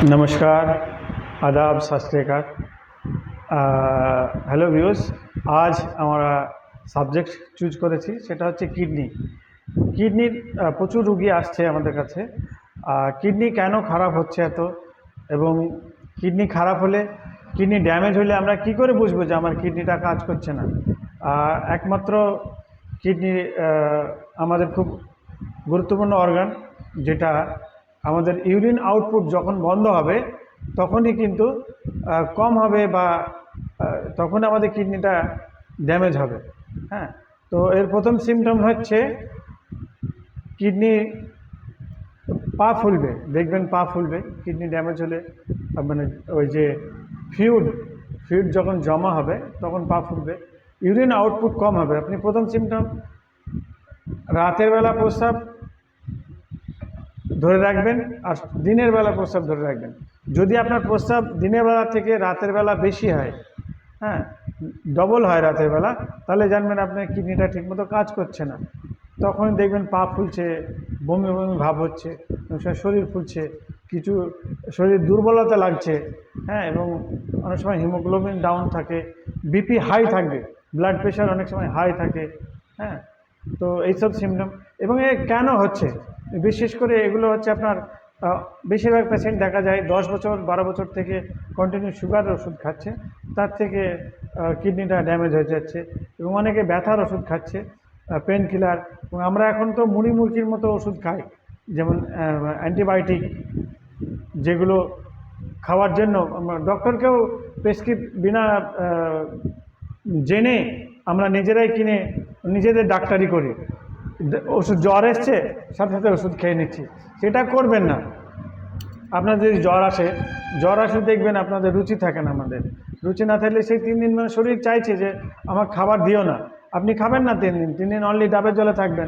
नमस्कार आदाब सत श्रीकाल হ্যালো ভিউস আজ আমরা সাবজেক্ট চুজ করেছি সেটা হচ্ছে কিডনি কিডনির আহ, প্রচুর রুগী আসছে আমাদের কাছে কিডনি কেন খারাপ হচ্ছে এত এবং কিডনি খারাপ হলে কিডনি ড্যামেজ হলে আমরা কি করে বুঝবো যে আমার কিডনিটা কাজ করছে না আহ, একমাত্র কিডনি আমাদের খুব গুরুত্বপূর্ণ অর্গান যেটা আমাদের ইউরিন আউটপুট যখন বন্ধ হবে, তখনই কিন্তু কম হবে বা তখন আমাদের কিডনিটা ড্যামেজ হবে। হ্যাঁ? তো এর প্রথম সিমটম হচ্ছে, কিডনি পা ফুলবে। দেখবেন পা ফুলবে, কিডনি ড্যামেজ হলে মানে ওই যে ফিউড ফিউড যখন জমা হবে, তখন পা ফুলবে। ইউরিন আউটপুট কম হবে। আপনি প্রথম সিমটম রাতের বেলা প্রস্রাব ধরে রাখবেন আর দিনের বেলা প্রস্রাব ধরে রাখবেন। যদি আপনার প্রস্রাব দিনের বেলা থেকে রাতের বেলা বেশি হয় হ্যাঁ ডবল হয় রাতের বেলা, তাহলে জানবেন আপনার কিডনিটা ঠিকমতো কাজ করছে না। তখন দেখবেন পা ফুলছে, বমি বমি ভাব হচ্ছে শরীর ফুলছে, কিছু শরীর দুর্বলতা লাগছে হ্যাঁ এবং অনেক সময় হিমোগ্লোবিন ডাউন থাকে, বিপি হাই থাকবে ব্লাড প্রেশার অনেক সময় হাই থাকে হ্যাঁ তো এইসব সিমটম এবং এ কেন হচ্ছে? বিশেষ করে এগুলো হচ্ছে আপনার বেশিরভাগ পেশেন্ট দেখা যায় দশ বছর, বারো বছর থেকে কন্টিনিউ সুগার ওষুধ খাচ্ছে। তার থেকে কিডনিটা ড্যামেজ হয়ে যাচ্ছে এবং অনেকে ব্যথার ওষুধ খাচ্ছে পেন কিলার এবং আমরা এখন তো মুড়ি মুরগির মতো ওষুধ খাই, যেমন অ্যান্টিবায়োটিক যেগুলো খাওয়ার জন্য। ডক্টরকেও প্রেসক্রিপ বিনা জেনে আমরা নিজেরাই কিনে নিজেদের ডাক্তারি করি। ওষুধ জ্বর এসছে, সাথে সাথে ওষুধ খেয়ে নিচ্ছি। সেটা করবেন না। আপনার যদি জ্বর আসে, জ্বর আসলে দেখবেন আপনাদের রুচি থাকে না আমাদের। রুচি না থাকলে সেই তিন দিন মানে শরীর চাইছে যে, আমার খাবার দিও না। আপনি খাবেন না তিন দিন। তিন দিন অনলি ডাবের জলে থাকবেন।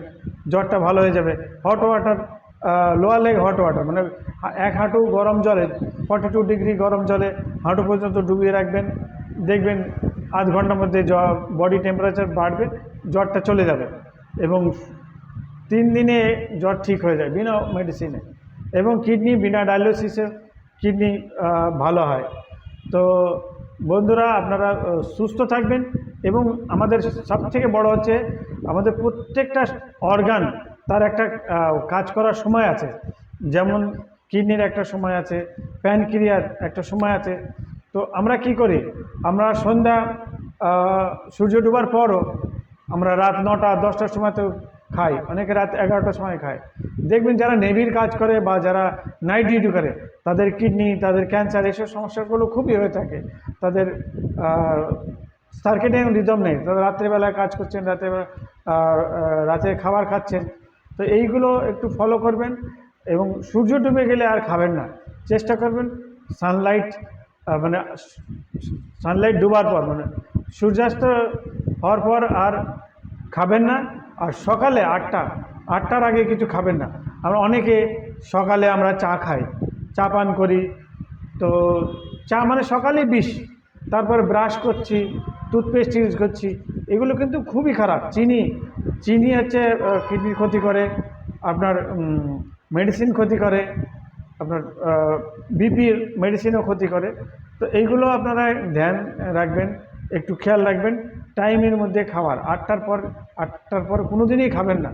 জ্বরটা ভালো হয়ে যাবে। Hot water lower leg hot water মানে এক হাঁটু গরম জলে ফর্টি টু ডিগ্রি গরম জলে হাঁটু পর্যন্ত ডুবিয়ে রাখবেন। দেখবেন আধ ঘণ্টার মধ্যে বডি টেম্পারেচার বাড়বে। জ্বরটা চলে যাবে এবং তিন দিনে জ্বর ঠিক হয়ে যায় বিনা মেডিসিনে এবং কিডনি বিনা ডায়ালিসিসে কিডনি ভালো হয়। তো বন্ধুরা, আপনারা সুস্থ থাকবেন এবং আমাদের সবথেকে বড় হচ্ছে আমাদের প্রত্যেকটা অর্গান তার একটা কাজ করার সময় আছে। যেমন কিডনির একটা সময় আছে প্যানক্রিয়ার একটা সময় আছে। তো আমরা কি করি? আমরা সন্ধ্যা সূর্য ডুবার পরও আমরা রাত নটা, দশটার সময় তো খাই। অনেকে রাত এগারোটার সময় খায়। দেখবেন যারা নেভির কাজ করে বা যারা নাইট ডিউটি করে, তাদের কিডনি তাদের ক্যান্সার এইসব সমস্যাগুলো খুবই হয়ে থাকে। তাদের সার্কেটিং রিদম নেই। তারা রাত্রেবেলায় কাজ করছেন, রাতে রাতে খাবার খাচ্ছেন। তো এইগুলো একটু ফলো করবেন এবং সূর্য ডুবে গেলে আর খাবেন না। চেষ্টা করবেন সানলাইট মানে সানলাইট ডুবার পর মানে সূর্যাস্ত হওয়ার পর আর খাবেন না, আর সকালে আটটা, আটটার আগে কিছু খাবেন না। আমরা অনেকে সকালে আমরা চা খাই, চা পান করি। তো চা মানে সকালে বিষ, তারপর ব্রাশ করছি, টুথপেস্ট ইউজ করছি, এগুলো কিন্তু খুবই খারাপ। চিনি চিনি হচ্ছে কিডনির ক্ষতি করে, আপনার মেডিসিন ক্ষতি করে, আপনার বিপির মেডিসিনও ক্ষতি করে। তো এইগুলো আপনারা ধ্যান রাখবেন। একটু খেয়াল রাখবেন, টাইমের মধ্যে খাবার। আটটার পর আটটার পর কোনো দিনই খাবেন না।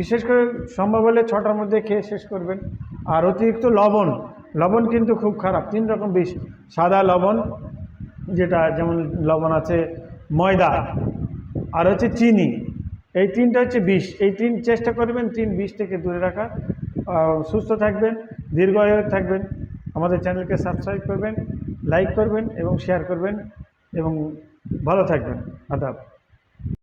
বিশেষ করে সম্ভব হলে ছটার মধ্যে খেয়ে শেষ করবেন। আর অতিরিক্ত লবণ লবণ কিন্তু খুব খারাপ। তিন রকম বিষ। সাদা লবণ, যেটা যেমন লবণ আছে, ময়দা। আর হচ্ছে চিনি। এই তিনটা হচ্ছে বিষ। এই তিন, চেষ্টা করবেন তিন বিষ থেকে দূরে রাখা সুস্থ থাকবেন দীর্ঘায়ু থাকবেন। আমাদের চ্যানেলকে সাবস্ক্রাইব করবেন, লাইক করবেন এবং শেয়ার করবেন। এবং ভালো থাকবেন। আদাব।